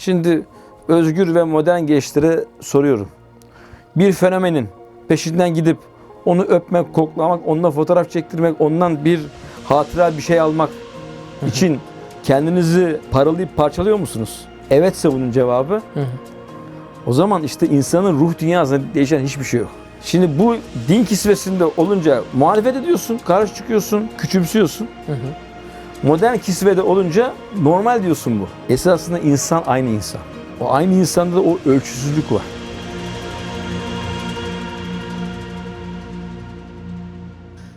Şimdi özgür ve modern gençlere soruyorum. Bir fenomenin peşinden gidip onu öpmek, koklamak, onunla fotoğraf çektirmek, ondan bir hatıra bir şey almak için kendinizi paralayıp parçalıyor musunuz? Evetse bunun cevabı. O zaman işte insanın ruh dünyasında değişen hiçbir şey yok. Şimdi bu din kisvesinde olunca muhalefet ediyorsun, karşı çıkıyorsun, küçümsüyorsun. Modern kisvede olunca normal diyorsun bu. Esasında insan aynı insan. O aynı insanda da o ölçüsüzlük var.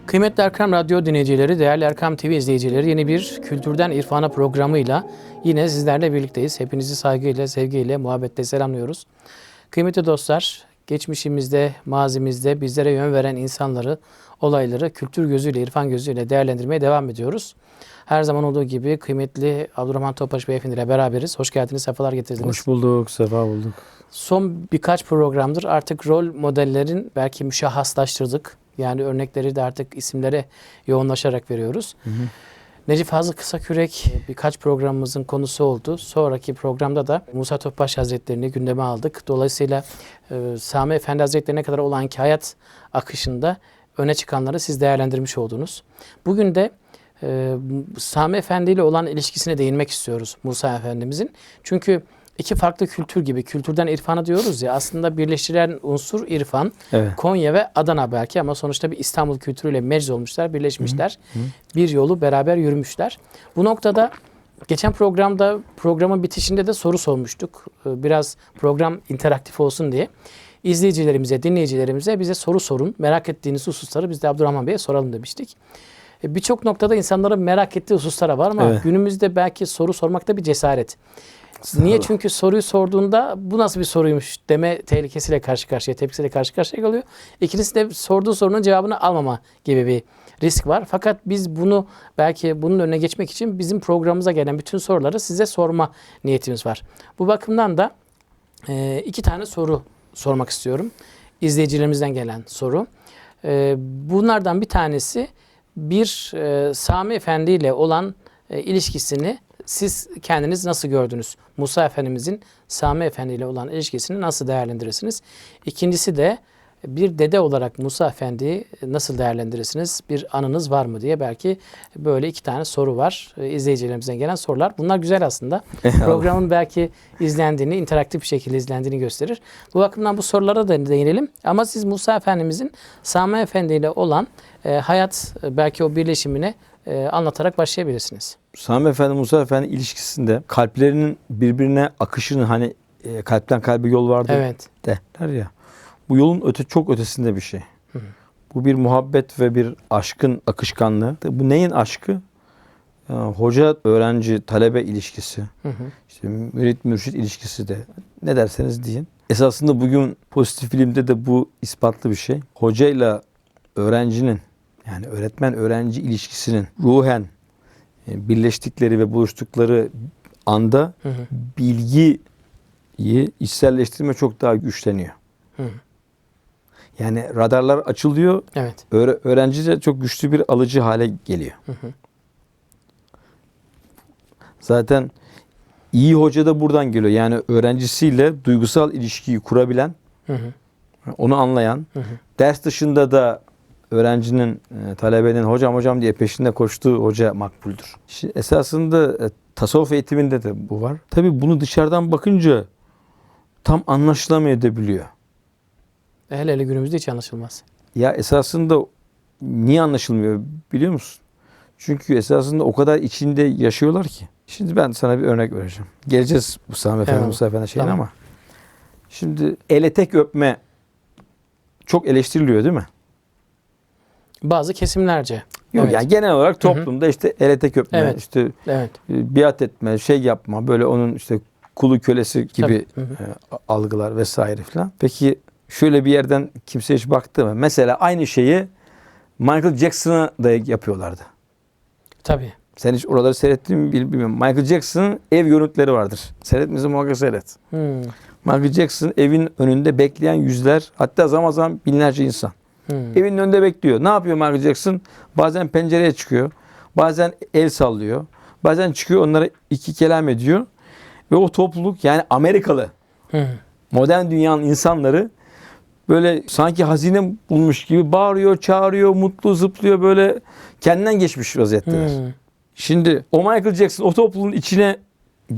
Kıymetli Erkam Radyo dinleyicileri, değerli Erkam TV izleyicileri yeni bir Kültürden İrfana programıyla yine sizlerle birlikteyiz. Hepinizi saygıyla, sevgiyle, muhabbetle selamlıyoruz. Kıymetli dostlar, geçmişimizde, mazimizde bizlere yön veren insanları, olayları kültür gözüyle, irfan gözüyle değerlendirmeye devam ediyoruz. Her zaman olduğu gibi kıymetli Abdurrahman Topaş Beyefendi ile beraberiz. Hoş geldiniz, sefalar getirdiniz. Hoş bulduk, sefa bulduk. Son birkaç programdır artık rol modellerin belki müşahhaslaştırdık. Yani örnekleri de artık isimlere yoğunlaşarak veriyoruz. Necip Fazıl Kısakürek birkaç programımızın konusu oldu. Sonraki programda da Musa Topbaş Hazretlerini gündeme aldık. Dolayısıyla e, Sami Efendi Hazretlerine kadar olan ki hayat akışında öne çıkanları siz değerlendirmiş oldunuz. Bugün de e, Sami Efendi ile olan ilişkisine değinmek istiyoruz Musa Efendimizin. Çünkü iki farklı kültür gibi kültürden irfana diyoruz ya aslında birleştiren unsur irfan. Evet. Konya ve Adana belki ama sonuçta bir İstanbul kültürüyle mecz olmuşlar, birleşmişler. Bir yolu beraber yürümüşler. Bu noktada geçen programda programın bitişinde de soru sormuştuk. Ee, Biraz program interaktif olsun diye. İzleyicilerimize, dinleyicilerimize bize soru sorun. Merak ettiğiniz hususları biz de Abdurrahman Bey'e soralım demiştik. E, Birçok noktada insanların merak ettiği hususlara var ama Evet. günümüzde belki soru sormakta bir cesaret. Niye? Çünkü soruyu sorduğunda bu nasıl bir soruymuş deme tehlikesiyle karşı karşıya, tepkisiyle karşı karşıya kalıyor. İkincisi de sorduğu sorunun cevabını almama gibi bir risk var. Fakat biz bunu belki bunun önüne geçmek için bizim programımıza gelen bütün soruları size sorma niyetimiz var. Bu bakımdan da e, iki tane soru sormak istiyorum. İzleyicilerimizden gelen soru. E, bunlardan bir tanesi bir e, Sami Efendi ile olan e, ilişkisini siz kendiniz nasıl gördünüz? Musa Efendimizin Sami Efendi ile olan ilişkisini nasıl değerlendirirsiniz? İkincisi de bir dede olarak Musa Efendi'yi nasıl değerlendirirsiniz? Bir anınız var mı diye belki böyle iki tane soru var. E, izleyicilerimizden gelen sorular. Bunlar güzel aslında. Programın belki izlendiğini, interaktif bir şekilde izlendiğini gösterir. Bu bakımdan bu sorulara da değinelim. Ama siz Musa Efendimizin Sami Efendi ile olan e, hayat e, belki o birleşimini e, anlatarak başlayabilirsiniz. Sami Efendi, Musa Efendi ilişkisinde kalplerinin birbirine akışını hani e, kalpten kalbe yol vardır Evet. derler ya. Bu yolun öte çok ötesinde bir şey. Bu bir muhabbet ve bir aşkın akışkanlığı. Bu neyin aşkı? Ya, hoca öğrenci talebe ilişkisi. Hı hı. İşte mürit mürşit ilişkisi de ne derseniz deyin. Esasında bugün pozitif bilimde de bu ispatlı bir şey. Hocayla öğrencinin yani öğretmen öğrenci ilişkisinin ruhen e, birleştikleri ve buluştukları anda Hı hı. bilgiyi içselleştirme çok daha güçleniyor. Hı. Yani radarlar açılıyor. Evet. Öğre- öğrenci de çok güçlü bir alıcı hale geliyor. Hı hı. Zaten iyi hoca da buradan geliyor. Yani öğrencisiyle duygusal ilişkiyi kurabilen, Hı hı. onu anlayan, Hı hı. ders dışında da öğrencinin, e, talebenin hocam hocam diye peşinde koştuğu hoca makbuldür. Şimdi esasında e, tasavvuf eğitiminde de bu var. Tabi bunu dışarıdan bakınca tam anlaşılamayabiliyor. Hele hele günümüzde hiç anlaşılmaz. Ya esasında niye anlaşılmıyor biliyor musun? Çünkü esasında o kadar içinde yaşıyorlar ki. Şimdi ben sana bir örnek vereceğim. Geleceğiz bu Sami Efendi, Evet. Musa Efendi şeyine Tamam. ama. Şimdi ele tek öpme çok eleştiriliyor değil mi? Bazı kesimlerce. Yok evet. yani genel olarak toplumda işte ele tek öpme, Evet. işte Evet. e, biat etme, şey yapma, böyle onun işte kulu kölesi gibi Tabii. E, algılar vesaire filan. Peki şöyle bir yerden kimse hiç baktı mı? Mesela aynı şeyi Michael Jackson'a da yapıyorlardı. Tabii. Sen hiç oraları seyrettin mi bil- bilmiyorum. Michael Jackson'ın ev görüntüleri vardır. Seyretmişsin muhakkak seyret. Hmm. Michael Jackson evin önünde bekleyen yüzler hatta zaman zaman binlerce insan. Hmm. Evin önünde bekliyor. Ne yapıyor Michael Jackson? Bazen pencereye çıkıyor. Bazen el sallıyor. Bazen çıkıyor onlara iki kelam ediyor. Ve o topluluk yani Amerikalı Hı. modern dünyanın insanları böyle sanki hazine bulmuş gibi bağırıyor, çağırıyor, mutlu zıplıyor böyle kendinden geçmiş vaziyetteler. Hı. Şimdi o Michael Jackson o topluluğun içine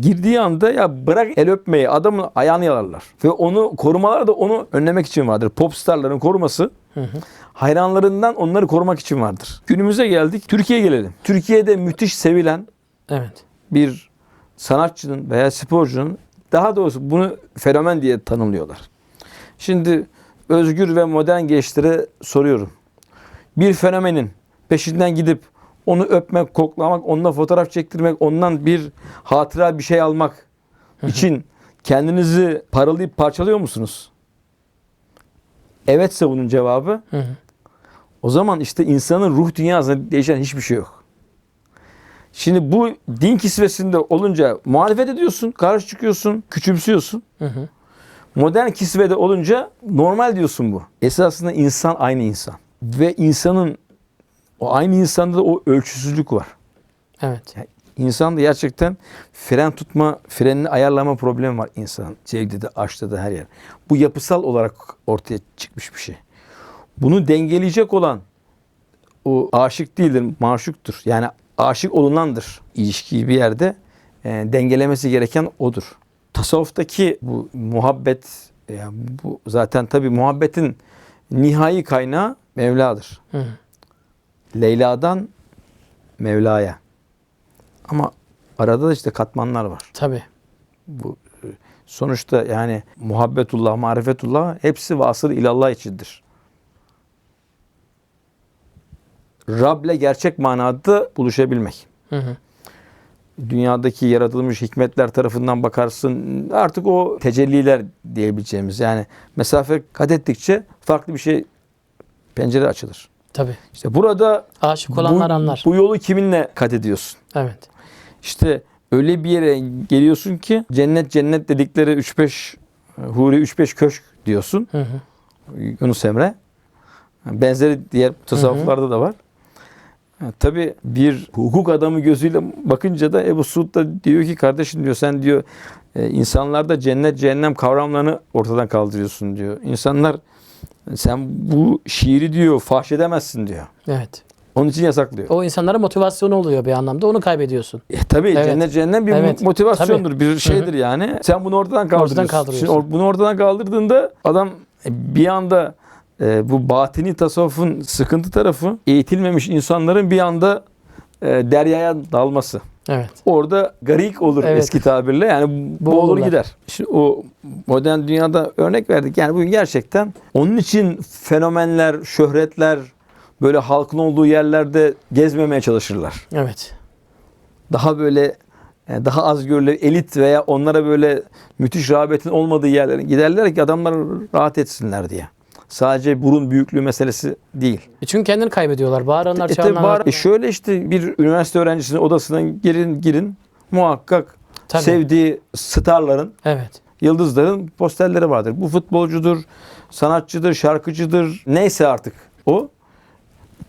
girdiği anda ya bırak el öpmeyi adamın ayağını yalarlar. Ve onu korumalar da onu önlemek için vardır. Popstarların koruması Hı hı. hayranlarından onları korumak için vardır. Günümüze geldik. Türkiye'ye gelelim. Türkiye'de müthiş sevilen Evet. bir sanatçının veya sporcunun daha doğrusu bunu fenomen diye tanımlıyorlar. Şimdi özgür ve modern gençlere soruyorum. Bir fenomenin peşinden gidip onu öpmek, koklamak, onunla fotoğraf çektirmek, ondan bir hatıra bir şey almak için kendinizi paralayıp parçalıyor musunuz? Evetse bunun cevabı. Hı hı. O zaman işte insanın ruh dünyasında değişen hiçbir şey yok. Şimdi bu din kisvesinde olunca muhalefet ediyorsun, karşı çıkıyorsun, küçümsüyorsun. Hı hı. Modern kisvede olunca normal diyorsun bu. Esasında insan aynı insan. Ve insanın o aynı insanda da o ölçüsüzlük var. Evet. İnsanda gerçekten fren tutma, frenini ayarlama problemi var insan. Sevgide de, aşkta da her yer. Bu yapısal olarak ortaya çıkmış bir şey. Bunu dengeleyecek olan o aşık değildir, maşuktur. Yani aşık olunandır. İlişkiyi bir yerde e, dengelemesi gereken odur. Tasavvuftaki bu muhabbet, yani bu zaten tabii muhabbetin nihai kaynağı Mevla'dır. Hı. Leyla'dan Mevla'ya. Ama arada da işte katmanlar var. Tabii. Bu e, sonuçta yani muhabbetullah, marifetullah hepsi vasıl ilallah içindir. Rab'le gerçek manada buluşabilmek. Hı hı. Dünyadaki yaratılmış hikmetler tarafından bakarsın artık o tecelliler diyebileceğimiz yani mesafe kat ettikçe farklı bir şey pencere açılır. Tabii. İşte burada Aşık olanlar bu, anlar. bu yolu kiminle kat ediyorsun? Evet. İşte öyle bir yere geliyorsun ki cennet cennet dedikleri 3-5 huri 3-5 köşk diyorsun. Hı hı. Yunus Emre. Benzeri diğer tasavvuflarda da var. Ha, Tabii bir hukuk adamı gözüyle bakınca da Ebu Suud da diyor ki kardeşim diyor sen diyor e, insanlarda cennet cehennem kavramlarını ortadan kaldırıyorsun diyor. İnsanlar sen bu şiiri diyor fahşedemezsin diyor. Evet. Onun için yasaklıyor. O insanlara motivasyonu oluyor bir anlamda. Onu kaybediyorsun. E, tabii Evet. cennet cehennem bir Evet. motivasyondur, bir şeydir yani. Sen bunu ortadan kaldırıyorsun. kaldırıyorsun. Şimdi bunu ortadan kaldırdığında adam e, bir anda e, bu batini tasavvufun sıkıntı tarafı eğitilmemiş insanların bir anda e, deryaya dalması. Evet. Orada garik olur Evet. eski tabirle. Yani Boğulurlar. gider. Şimdi o modern dünyada örnek verdik. Yani bugün gerçekten onun için fenomenler, şöhretler böyle halkın olduğu yerlerde gezmemeye çalışırlar Evet. daha böyle e, daha az görülen elit veya onlara böyle müthiş rağbetin olmadığı yerlere giderler ki adamlar rahat etsinler diye. Sadece burun büyüklüğü meselesi değil. E çünkü kendini kaybediyorlar. Bağıranlar, E, tabii çağıranlar. bağır- e şöyle işte bir üniversite öğrencisinin odasına girin girin muhakkak Tabii. sevdiği starların, Evet. yıldızların posterleri vardır. Bu futbolcudur, sanatçıdır, şarkıcıdır, neyse artık o.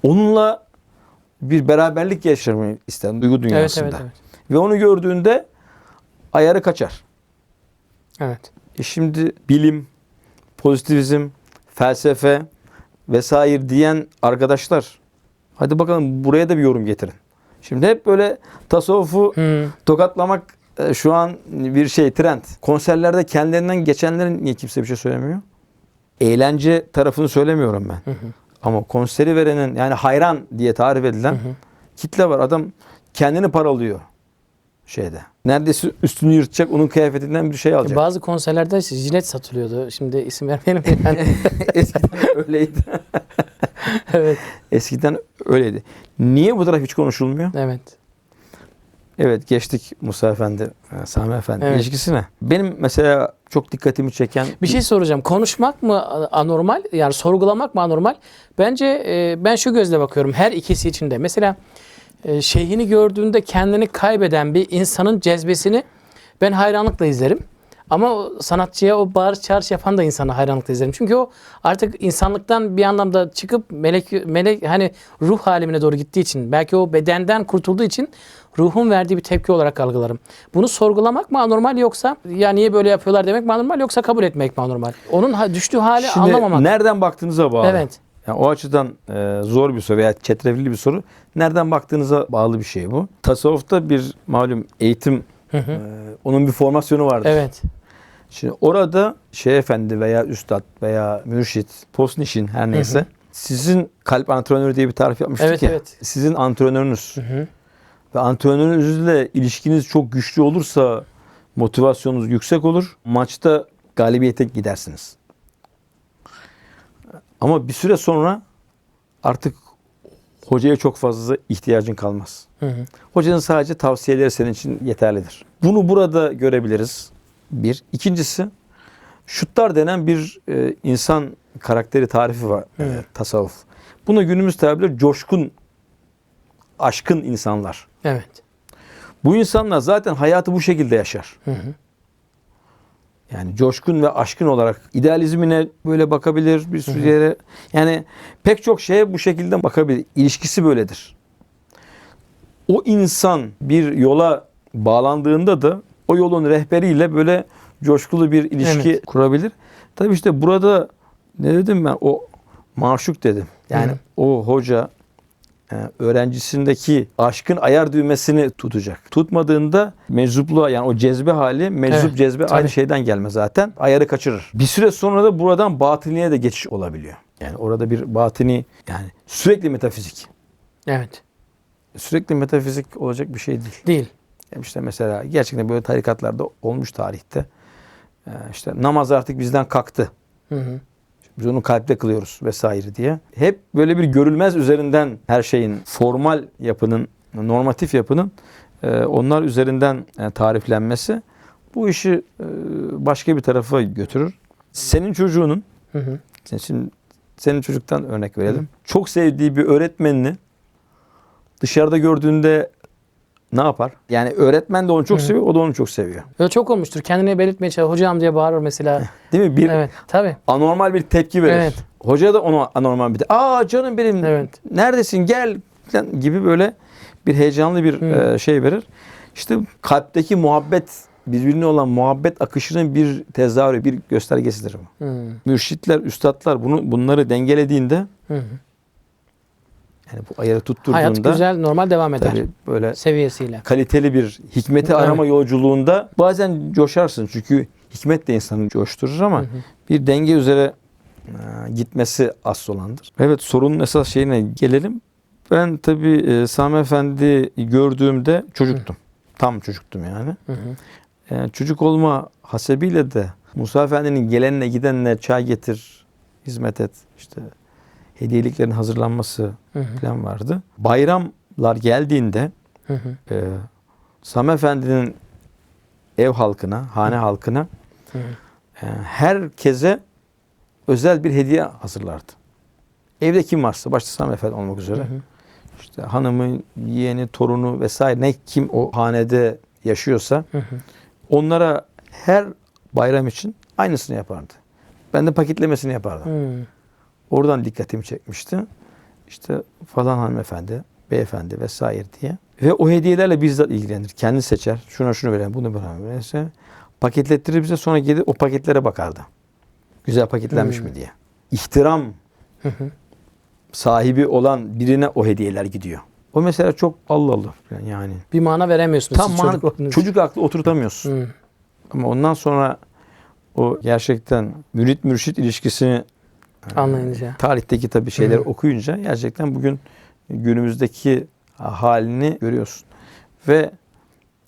Onunla bir beraberlik yaşamayı ister duygu Evet, dünyasında. evet, evet. Ve onu gördüğünde ayarı kaçar. Evet. E şimdi bilim, pozitivizm, felsefe vesaire diyen arkadaşlar hadi bakalım buraya da bir yorum getirin. Şimdi hep böyle tasavvufu Hı. tokatlamak e, şu an bir şey trend. Konserlerde kendilerinden geçenlerin niye kimse bir şey söylemiyor? Eğlence tarafını söylemiyorum ben. Hı hı. Ama konseri verenin yani hayran diye tarif edilen Hı hı. kitle var. Adam kendini paralıyor şeyde. Neredeyse üstünü yırtacak onun kıyafetinden bir şey alacak. Bazı konserlerde jilet satılıyordu. Şimdi isim vermeyelim. Yani. Eskiden öyleydi. evet. Eskiden öyleydi. Niye bu taraf hiç konuşulmuyor? Evet. Evet geçtik Musa Efendi, e, Sami Efendi Evet. ilişkisine. Benim mesela çok dikkatimi çeken Bir şey soracağım. Konuşmak mı anormal? Yani sorgulamak mı anormal? Bence e, ben şu gözle bakıyorum. Her ikisi için de. Mesela e, şeyhini gördüğünde kendini kaybeden bir insanın cezbesini ben hayranlıkla izlerim. Ama o sanatçıya o bağırış çağırış yapan da insana hayranlıkla izlerim. Çünkü o artık insanlıktan bir anlamda çıkıp melek melek hani ruh halimine doğru gittiği için belki o bedenden kurtulduğu için ruhun verdiği bir tepki olarak algılarım. Bunu sorgulamak mı anormal yoksa ya niye böyle yapıyorlar demek mi anormal yoksa kabul etmek mi anormal? Onun düştüğü hali Şimdi anlamamak. nereden baktığınıza bağlı. Evet. Yani o açıdan e, zor bir soru veya çetrefilli bir soru. Nereden baktığınıza bağlı bir şey bu. Tasavvufta bir malum eğitim, Hı hı. e, onun bir formasyonu vardır. Evet. Şimdi orada şeyh efendi veya üstad veya mürşit, postnişin her neyse sizin kalp antrenörü diye bir tarif yapmıştık Evet, ya. evet. Sizin antrenörünüz Hı hı. ve antrenörünüzle ilişkiniz çok güçlü olursa motivasyonunuz yüksek olur. Maçta galibiyete gidersiniz. Ama bir süre sonra artık hocaya çok fazla ihtiyacın kalmaz. Hı hı. Hocanın sadece tavsiyeleri senin için yeterlidir. Bunu burada görebiliriz. Bir. İkincisi şutlar denen bir e, insan karakteri tarifi var e, Evet. tasavvuf. Buna günümüz tabiriyle coşkun, aşkın insanlar. Evet. Bu insanlar zaten hayatı bu şekilde yaşar. Hı hı. Yani coşkun ve aşkın olarak idealizmine böyle bakabilir bir sürü yere. Yani pek çok şeye bu şekilde bakabilir. İlişkisi böyledir. O insan bir yola bağlandığında da o yolun rehberiyle böyle coşkulu bir ilişki Evet. kurabilir. Tabii işte burada ne dedim ben o maşuk dedim. Yani Hı hı. o hoca e, öğrencisindeki aşkın ayar düğmesini tutacak. Tutmadığında meczupluğa yani o cezbe hali meczup Evet, cezbe tabii. aynı şeyden gelme zaten. Ayarı kaçırır. Bir süre sonra da buradan batiniye de geçiş olabiliyor. Yani orada bir batini yani sürekli metafizik. Evet. Sürekli metafizik olacak bir şey değil. Değil. İşte mesela gerçekten böyle tarikatlarda olmuş tarihte. Ee, işte namaz artık bizden kalktı. Hı hı. Biz onu kalpte kılıyoruz vesaire diye. Hep böyle bir görülmez üzerinden her şeyin formal yapının, normatif yapının e, onlar üzerinden e, tariflenmesi bu işi e, başka bir tarafa götürür. Senin çocuğunun, Hı hı. şimdi senin çocuktan örnek verelim. Çok sevdiği bir öğretmenini dışarıda gördüğünde ne yapar? Yani öğretmen de onu çok seviyor, o da onu çok seviyor. Böyle çok olmuştur. Kendini belirtmeye çalışıyor. Hocam diye bağırır mesela. Değil mi? Bir evet. Tabii. anormal bir tepki verir. Evet. Hoca da ona anormal bir Aa canım benim Evet. neredesin gel falan gibi böyle bir heyecanlı bir Hı. e, şey verir. İşte kalpteki muhabbet birbirine olan muhabbet akışının bir tezahürü, bir göstergesidir bu. Hı. Mürşitler, üstadlar bunu bunları dengelediğinde Hı hı. Yani bu ayarı tutturduğunda Hayat güzel, normal devam eder. tabii böyle Seviyesiyle. kaliteli bir hikmeti Evet. arama yolculuğunda bazen coşarsın. Çünkü hikmet de insanı coşturur ama Hı hı. bir denge üzere e, gitmesi asıl olandır. Evet sorunun esas şeyine gelelim. Ben tabii e, Sami Efendi gördüğümde çocuktum. Tam çocuktum yani. Hı hı. E, çocuk olma hasebiyle de Musa Efendi'nin gelenine gidenine çay getir, hizmet et, işte hediyeliklerin hazırlanması Hı hı. falan vardı. Bayramlar geldiğinde Hı hı. e, Sami Efendi'nin ev halkına, hane halkına Hı e, herkese özel bir hediye hazırlardı. Evde kim varsa, başta Sami Efendi olmak üzere. Hı hı. işte hanımı, yeğeni, torunu vesaire ne kim o hanede yaşıyorsa Hı hı. onlara her bayram için aynısını yapardı. Ben de paketlemesini yapardım. Hı. Oradan dikkatimi çekmişti. İşte falan hanımefendi, beyefendi vesaire diye. Ve o hediyelerle bizzat ilgilenir. Kendi seçer. Şuna şunu verelim, bunu verelim. Neyse. Paketlettirir bize sonra gelir o paketlere bakardı. Güzel paketlenmiş Hmm. mi diye. İhtiram Hı hı. sahibi olan birine o hediyeler gidiyor. O mesela çok Allah Allah yani. Bir mana veremiyorsunuz Tam siz çocuk, çocuk olduğunuz çocuk aklı oturtamıyorsun. Hı. Ama ondan sonra o gerçekten mürit mürşit ilişkisini Anlayınca. tarihteki tabii şeyleri Hı. okuyunca gerçekten bugün günümüzdeki halini görüyorsun. Ve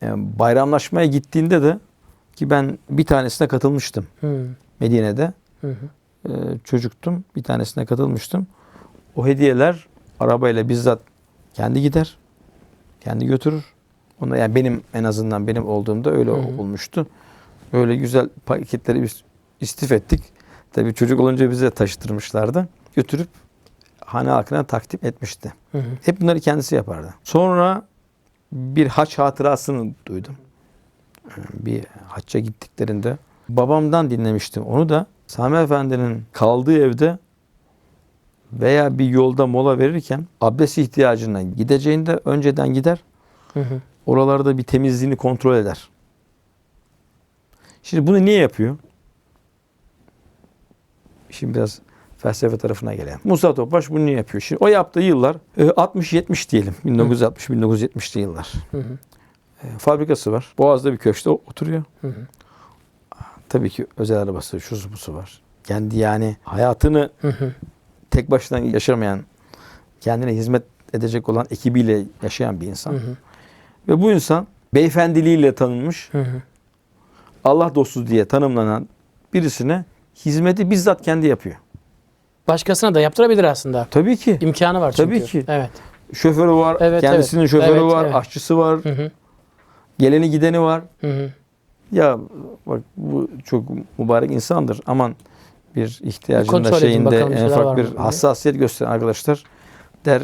e, bayramlaşmaya gittiğinde de ki ben bir tanesine katılmıştım Hı. Medine'de. Hı hı. E, çocuktum. Bir tanesine katılmıştım. O hediyeler arabayla bizzat kendi gider. Kendi götürür. Ona yani benim en azından benim olduğumda öyle hı. olmuştu. Öyle güzel paketleri biz istif ettik. Tabii çocuk olunca bize taşıtırmışlardı. Götürüp hane halkına takdim etmişti. Hı hı. Hep bunları kendisi yapardı. Sonra bir haç hatırasını duydum. bir hacca gittiklerinde babamdan dinlemiştim. Onu da Sami Efendi'nin kaldığı evde veya bir yolda mola verirken abdest ihtiyacına gideceğinde önceden gider. Hı hı. Oralarda bir temizliğini kontrol eder. Şimdi bunu niye yapıyor? Şimdi biraz felsefe tarafına gelelim. Musa Topbaş bunu niye yapıyor? Şimdi o yaptığı yıllar e, 60-70 diyelim. 1960-1970'li yıllar. Hı hı. E, Fabrikası var. Boğaz'da bir köşkte oturuyor. Hı hı. Tabii ki özel arabası, şusu busu var. Kendi yani hayatını Hı hı. tek başına yaşamayan, kendine hizmet edecek olan ekibiyle yaşayan bir insan. Hı hı. Ve bu insan beyefendiliğiyle tanınmış, Hı hı. Allah dostu diye tanımlanan birisine hizmeti bizzat kendi yapıyor. Başkasına da yaptırabilir aslında. Tabii ki. İmkanı var çünkü. Tabii ki. Evet. Şoförü var, Evet, kendisinin evet. şoförü Evet, var, evet. aşçısı var, Hı hı. geleni gideni var. Hı hı. Ya bak bu çok mübarek insandır. Aman bir ihtiyacında Kontrol edin şeyinde bakalım bir en ufak bir mı diye. hassasiyet gösteren arkadaşlar der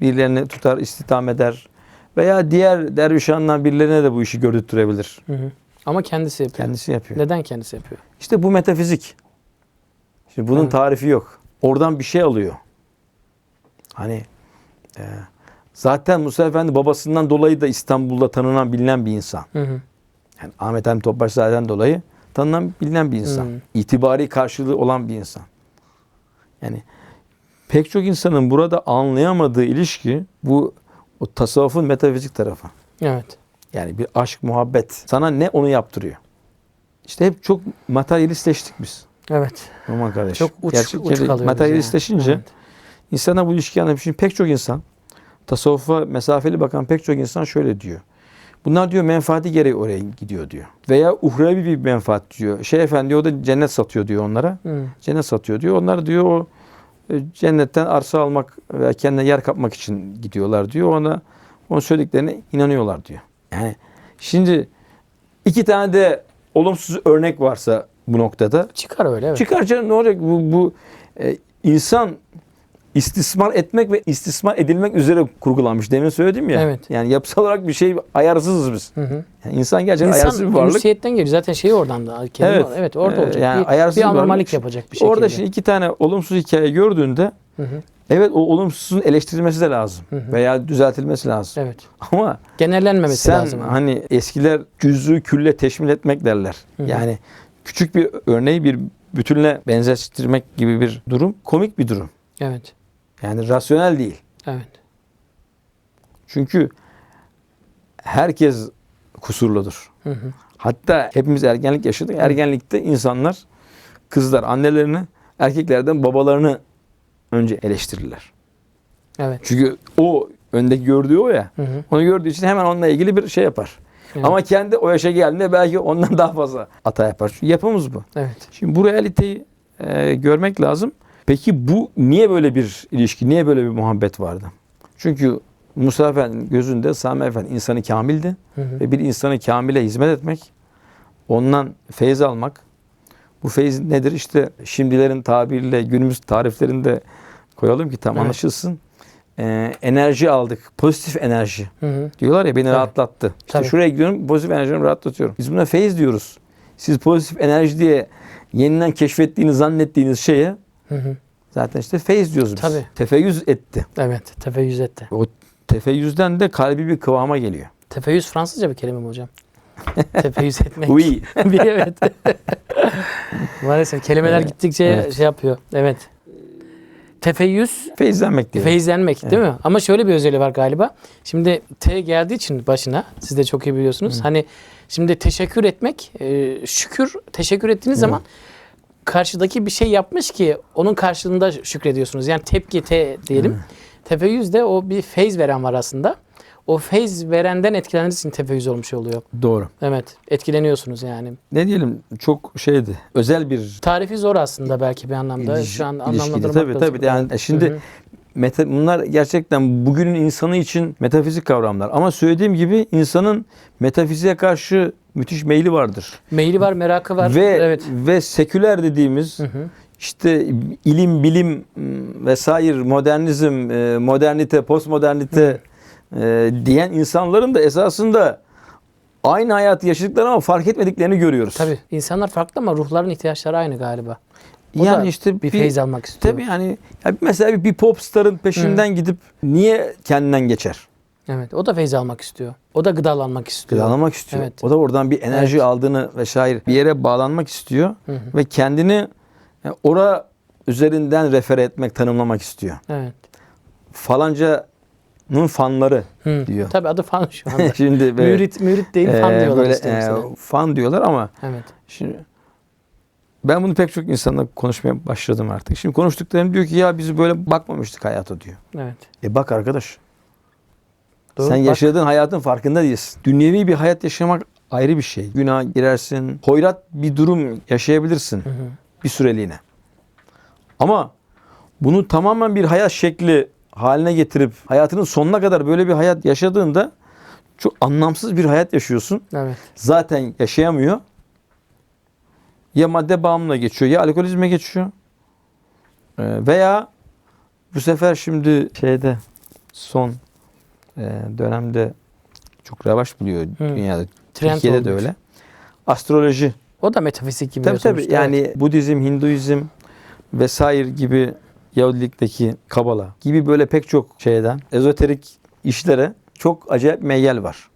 birilerini tutar, istihdam eder veya diğer dervişanlar birilerine de bu işi gördürtürebilir. Hı hı. Ama kendisi yapıyor. Kendisi yapıyor. Neden kendisi yapıyor? İşte bu metafizik. Şimdi bunun Evet. tarifi yok. Oradan bir şey alıyor. Hani e, zaten Musa Efendi babasından dolayı da İstanbul'da tanınan bilinen bir insan. Hı hı. Yani Ahmet Hamit Topbaşzade'den dolayı tanınan bilinen bir insan. Hmm. İtibari karşılığı olan bir insan. Yani pek çok insanın burada anlayamadığı ilişki bu o tasavvufun metafizik tarafı. Evet. Yani bir aşk, muhabbet. Sana ne onu yaptırıyor. İşte hep çok materyalistleştik biz. Evet. Aman kardeş. Çok uç, Gerçekten uç kalıyoruz. Materyalistleşince yani. Evet. insana bu ilişkiyi anlamış. Şimdi pek çok insan tasavvufa mesafeli bakan pek çok insan şöyle diyor. Bunlar diyor menfaati gereği oraya gidiyor diyor. Veya uhrevi bir menfaat diyor. Şey efendi o da cennet satıyor diyor onlara. Hı. Cennet satıyor diyor. Onlar diyor o e, cennetten arsa almak veya kendine yer kapmak için gidiyorlar diyor. Ona onun söylediklerine inanıyorlar diyor. Yani şimdi iki tane de olumsuz örnek varsa bu noktada Çıkar öyle evet. çıkar canım ne olacak bu, bu e, insan istismar etmek ve istismar edilmek üzere kurgulanmış. Demin söyledim ya. Evet. Yani yapısal olarak bir şey ayarsızız biz. Hı hı. Yani insan gerçekten ayarsız bir İnsan varlık. ünsiyetten geliyor. Zaten şeyi oradan da. Evet. var. Evet orada Ee, olacak. yani bir, ayarsız bir varlık. anormalik yapacak bir şekilde. Orada şimdi iki tane olumsuz hikaye gördüğünde Hı hı. evet o olumsuzun eleştirilmesi de lazım. Hı hı. Veya düzeltilmesi lazım. Evet. Ama Genellenmemesi sen lazım. ama. hani eskiler cüz'ü külle teşmil etmek derler. Hı hı. Yani küçük bir örneği bir bütünle benzeştirmek gibi bir durum komik bir durum. Evet. Yani rasyonel değil. Evet. Çünkü herkes kusurludur. Hı hı. Hatta hepimiz ergenlik yaşadık. Ergenlikte insanlar kızlar annelerini, erkeklerden babalarını önce eleştirirler. Evet. Çünkü o öndeki gördüğü o ya. Hı hı. Onu gördüğü için hemen onunla ilgili bir şey yapar. Evet. Ama kendi o yaşa geldiğinde belki ondan daha fazla hata yapar. Çünkü yapımız bu. Evet. Şimdi bu realiteyi e, görmek lazım. Peki bu niye böyle bir ilişki, niye böyle bir muhabbet vardı? Çünkü Musa Efendi'nin gözünde Sami Efendi insanı kamildi. Hı hı. Ve bir insanı kamile hizmet etmek, ondan feyiz almak. Bu feyiz nedir? İşte şimdilerin tabiriyle günümüz tariflerinde koyalım ki tam Evet. anlaşılsın. Ee, enerji aldık. Pozitif enerji. Hı hı. Diyorlar ya beni Tabii. rahatlattı. İşte Tabii. şuraya gidiyorum pozitif enerjimi rahatlatıyorum. Biz buna feyiz diyoruz. Siz pozitif enerji diye yeniden keşfettiğiniz zannettiğiniz şeye Hı hı. zaten işte feyiz diyoruz biz. Tabii. Tefeyyüz etti. Evet. Tefeyyüz etti. O tefeyyüzden de kalbi bir kıvama geliyor. Tefeyyüz Fransızca bir kelime mi hocam? Tefeyyüz etmek. Bir evet. Maalesef kelimeler Evet. gittikçe Evet. şey yapıyor. Evet. Tefeyyüz Feyizlenmek diyor. Feyizlenmek değil mi? Ama şöyle bir özelliği var galiba. Şimdi T geldiği için başına siz de çok iyi biliyorsunuz. Hani şimdi teşekkür etmek, e, şükür teşekkür ettiğiniz zaman karşıdaki bir şey yapmış ki onun karşılığında şükrediyorsunuz. Yani tepki te diyelim. Tefeyyüz de o bir feyz veren var aslında. O feyz verenden etkilendiğiniz için tefeyyüz olmuş oluyor. Doğru. Evet. Etkileniyorsunuz yani. Ne diyelim çok şeydi. Özel bir Tarifi zor aslında belki bir anlamda. ilişki- Şu an ilişkiydi. anlamlandırmak Tabii da tabii. Yani şimdi Hı hı. meta, bunlar gerçekten bugünün insanı için metafizik kavramlar. Ama söylediğim gibi insanın metafiziğe karşı müthiş meyli vardır. Meyli var, merakı var. Ve evet. ve seküler dediğimiz Hı hı. işte ilim, bilim m, vesaire modernizm, e, modernite, postmodernite e, diyen insanların da esasında Aynı hayatı yaşadıklarını ama fark etmediklerini görüyoruz. Tabii insanlar farklı ama ruhların ihtiyaçları aynı galiba. O yani işte bir feyiz almak istiyor. Tabii yani ya mesela bir, bir popstarın peşinden gidip niye kendinden geçer? Evet. O da feyiz almak istiyor. O da gıdalanmak istiyor. Gıdalamak istiyor. Evet. O da oradan bir enerji Evet. aldığını ve şair bir yere bağlanmak istiyor Hı hı. ve kendini yani ora üzerinden refere etmek, tanımlamak istiyor. Evet. Falancanın fanları Hı. diyor. Tabii adı fan şu anda. Şimdi böyle, mürit mürit değil fan e, diyorlar böyle, işte e, fan diyorlar ama Evet. Şimdi ben bunu pek çok insanla konuşmaya başladım artık. Şimdi konuştuklarım diyor ki ya biz böyle bakmamıştık hayata diyor. Evet. E bak arkadaş. Doğru. sen Bak, yaşadığın hayatın farkında değilsin. Dünyevi bir hayat yaşamak ayrı bir şey. Günah girersin. Hoyrat bir durum yaşayabilirsin Hı hı. bir süreliğine. Ama bunu tamamen bir hayat şekli haline getirip hayatının sonuna kadar böyle bir hayat yaşadığında çok anlamsız bir hayat yaşıyorsun Evet. zaten yaşayamıyor. Ya madde bağımlılığa geçiyor ya alkolizme geçiyor. Ee, veya bu sefer şimdi şeyde son e, dönemde çok revaç buluyor dünyada. Trend Türkiye'de de olmuş. öyle. Astroloji. O da metafizik gibi Tabii tabii yani Evet. Budizm, Hinduizm vesaire gibi Yahudilikteki Kabala gibi böyle pek çok şeyden ezoterik işlere çok acayip meyyal var.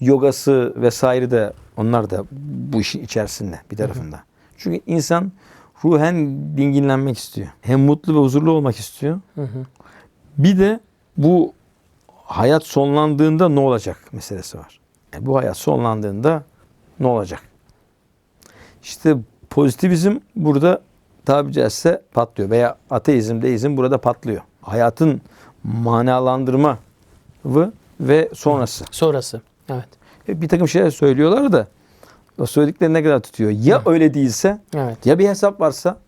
Yogası vesaire de onlar da bu işin içerisinde bir tarafında. Çünkü insan ruhen dinginlenmek istiyor. Hem mutlu ve huzurlu olmak istiyor. Hı hı. Bir de bu hayat sonlandığında ne olacak meselesi var. Yani bu hayat sonlandığında ne olacak? İşte pozitivizm burada tabi caizse patlıyor veya ateizm, deizm burada patlıyor. Hayatın manalandırma ve sonrası. Sonrası. Evet. E, Bir takım şeyler söylüyorlar da o söyledikleri ne kadar tutuyor? Ya öyle değilse Evet. ya bir hesap varsa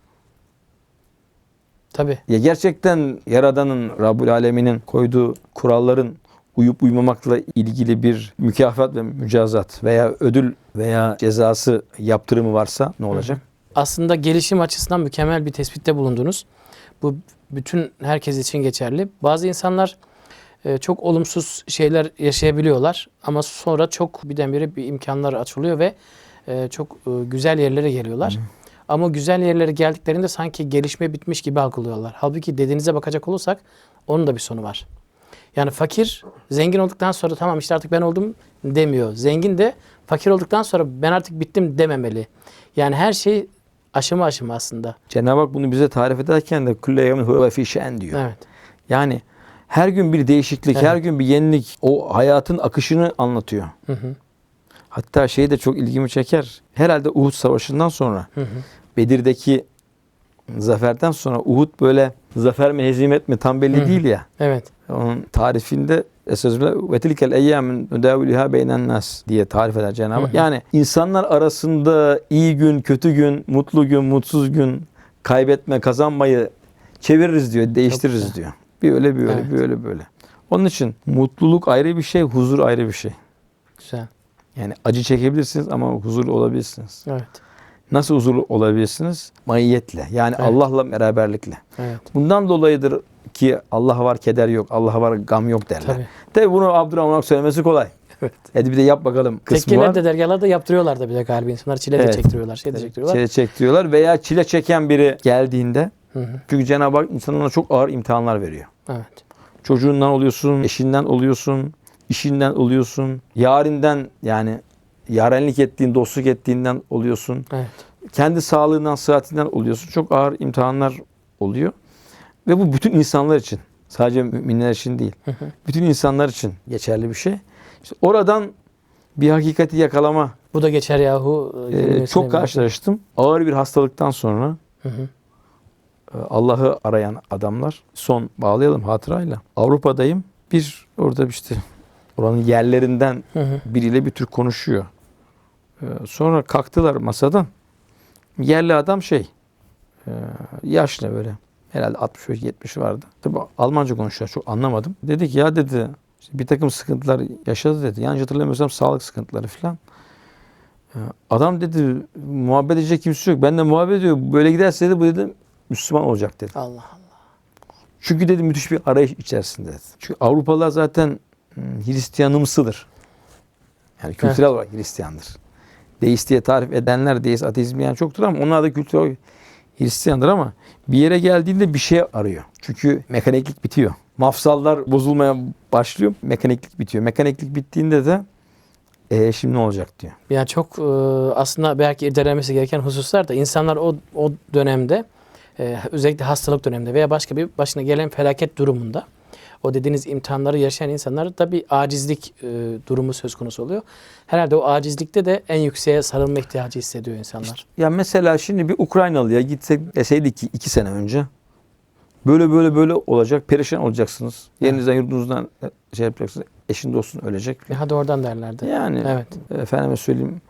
Tabii. Ya gerçekten Yaradan'ın, Rabbül Alemin'in koyduğu kuralların uyup uymamakla ilgili bir mükafat ve mücazat veya ödül veya cezası yaptırımı varsa ne olacak? Aslında gelişim açısından mükemmel bir tespitte bulundunuz. Bu bütün herkes için geçerli. Bazı insanlar e, çok olumsuz şeyler yaşayabiliyorlar ama sonra çok birdenbire bir imkanlar açılıyor ve e, çok e, güzel yerlere geliyorlar. Ama güzel yerlere geldiklerinde sanki gelişme bitmiş gibi algılıyorlar. Halbuki dediğinize bakacak olursak onun da bir sonu var. Yani fakir zengin olduktan sonra tamam işte artık ben oldum demiyor. Zengin de fakir olduktan sonra ben artık bittim dememeli. Yani her şey aşama aşama aslında. Cenab-ı Hak bunu bize tarif ederken de külle yevmin huve şen diyor. Evet. Yani her gün bir değişiklik, Evet. her gün bir yenilik o hayatın akışını anlatıyor. Hı hı. Hatta şey de çok ilgimi çeker. Herhalde Uhud Savaşı'ndan sonra Hı hı. Bedir'deki zaferden sonra Uhud böyle zafer mi hezimet mi tam belli Hı. değil ya. Evet. Onun tarifinde Esasıyla ve tilkel eyyamin nudaviliha beynen nas diye tarif eder Cenab-ı Hak. Yani insanlar arasında iyi gün, kötü gün, mutlu gün, mutsuz gün, kaybetme, kazanmayı çeviririz diyor, değiştiririz güzel. diyor. Bir öyle bir öyle Evet. bir öyle böyle. Onun için mutluluk ayrı bir şey, huzur ayrı bir şey. Güzel. Yani acı çekebilirsiniz ama huzurlu olabilirsiniz. Evet. Nasıl huzurlu olabilirsiniz? Maiyetle. Yani Evet. Allah'la beraberlikle. Evet. Bundan dolayıdır ki Allah var keder yok, Allah var gam yok derler. Tabii. Tabi bunu Abdurrahman söylemesi kolay. Evet. Hadi bir de yap bakalım kısmı Tekkeler var. de dergahlarda yaptırıyorlar da bir de galiba insanlar çile de Evet. çektiriyorlar, şey de çektiriyorlar. Çile çektiriyorlar veya çile çeken biri geldiğinde Hı hı. çünkü Cenab-ı Hak insanlara çok ağır imtihanlar veriyor. Evet. Çocuğundan oluyorsun, eşinden oluyorsun, işinden oluyorsun, yarinden yani yarenlik ettiğin, dostluk ettiğinden oluyorsun. Evet. Kendi sağlığından, sıhhatinden oluyorsun. Çok ağır imtihanlar oluyor. Ve bu bütün insanlar için. Sadece müminler için değil. Hı hı. Bütün insanlar için geçerli bir şey. İşte oradan bir hakikati yakalama Bu da geçer yahu. e, kelimesine çok karşılaştım. Ağır bir hastalıktan sonra Hı hı. e, Allah'ı arayan adamlar son bağlayalım hatırayla. Avrupa'dayım. Bir orada işte oranın yerlerinden Hı hı. biriyle bir tür konuşuyor. E, Sonra kalktılar masadan. Yerli adam şey e, yaşlı böyle herhalde 65-70 vardı. Tabii Almanca konuşuyor çok anlamadım. Dedik ya dedi işte bir takım sıkıntılar yaşadı dedi. Yanlış hatırlamıyorsam sağlık sıkıntıları falan. E, Adam dedi muhabbet edecek kimse yok. Ben de muhabbet ediyor. Böyle giderse dedi bu dedi Müslüman olacak dedi. Allah Allah. Çünkü dedi müthiş bir arayış içerisinde dedi. Çünkü Avrupalılar zaten hmm, Hristiyanımsıdır. Yani kültürel olarak Hristiyandır. Deist diye tarif edenler deist ateizm yani çoktur ama onlar da kültürel Hristiyandır ama bir yere geldiğinde bir şey arıyor. Çünkü mekaniklik bitiyor. Mafsallar bozulmaya başlıyor. Mekaniklik bitiyor. Mekaniklik bittiğinde de e, şimdi ne olacak diyor. Yani çok e, aslında belki irdelenmesi gereken hususlar da insanlar o o dönemde e, özellikle hastalık döneminde veya başka bir başına gelen felaket durumunda o dediğiniz imtihanları yaşayan insanlar da bir acizlik e, durumu söz konusu oluyor. Herhalde o acizlikte de en yükseğe sarılma ihtiyacı hissediyor insanlar. Ya mesela şimdi bir Ukraynalıya gitsek deseydik ki iki sene önce böyle böyle böyle olacak, perişan olacaksınız. Yerinizden yurdunuzdan e, şey yapacaksınız. Eşin dostun ölecek. E, hadi oradan derlerdi. Yani Evet. efendime söyleyeyim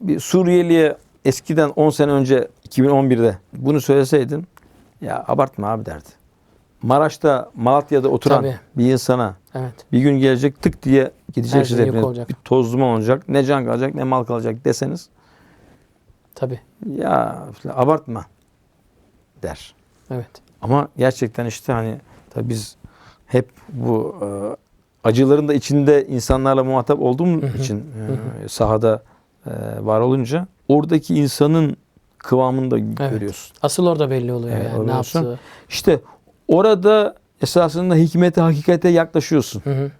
bir Suriyeliye eskiden 10 sene önce 2011'de bunu söyleseydin ya abartma abi derdi. Maraş'ta Malatya'da oturan Tabii. bir insana Evet. bir gün gelecek tık diye şey yok hepiniz. olacak. Bir toz duman olacak. Ne can kalacak ne mal kalacak deseniz Tabii. ya abartma der. Evet. Ama gerçekten işte hani tabii biz hep bu e, acıların da içinde insanlarla muhatap olduğum Hı hı. için e, sahada e, var olunca oradaki insanın kıvamını da görüyorsun. Asıl orada belli oluyor Evet, yani ne yaptığı. İşte orada esasında hikmete, hakikate yaklaşıyorsun. Hı hı.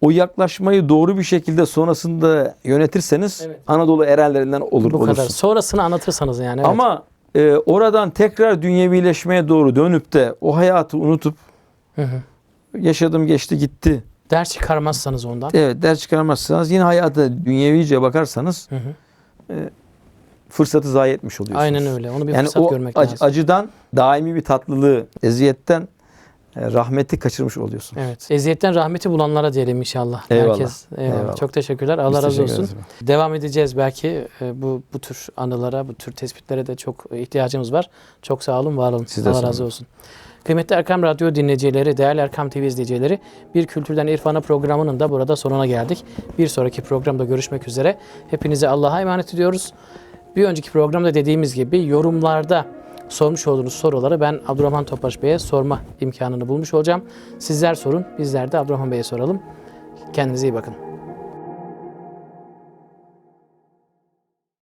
O yaklaşmayı doğru bir şekilde sonrasında yönetirseniz Evet. Anadolu erenlerinden olur Bu olursun. kadar. Sonrasını anlatırsanız yani. Evet. Ama e, oradan tekrar dünyevileşmeye doğru dönüp de o hayatı unutup Hı hı. yaşadım geçti gitti. Ders çıkarmazsanız ondan. Evet ders çıkarmazsanız yine hayata dünyevice bakarsanız Hı hı. fırsatı zayi etmiş oluyorsunuz. Aynen öyle. Onu bir yani fırsat o görmek acı- lazım. acıdan daimi bir tatlılığı, eziyetten e, rahmeti kaçırmış oluyorsunuz. Evet. Eziyetten rahmeti bulanlara diyelim inşallah. Eyvallah. Herkes. Eyvallah. Eyvallah. Çok teşekkürler. Biz Allah razı teşekkür olsun. Devam edeceğiz belki e, bu bu tür anılara, bu tür tespitlere de çok ihtiyacımız var. Çok sağ olun, var olun. Siz Allah razı olsun. Kıymetli Erkam Radyo dinleyicileri, değerli Erkam TV izleyicileri, Bir Kültürden İrfana programının da burada sonuna geldik. Bir sonraki programda görüşmek üzere. Hepinize Allah'a emanet ediyoruz. Bir önceki programda dediğimiz gibi yorumlarda sormuş olduğunuz soruları ben Abdurrahman Topaş Bey'e sorma imkanını bulmuş olacağım. Sizler sorun, bizler de Abdurrahman Bey'e soralım. Kendinize iyi bakın.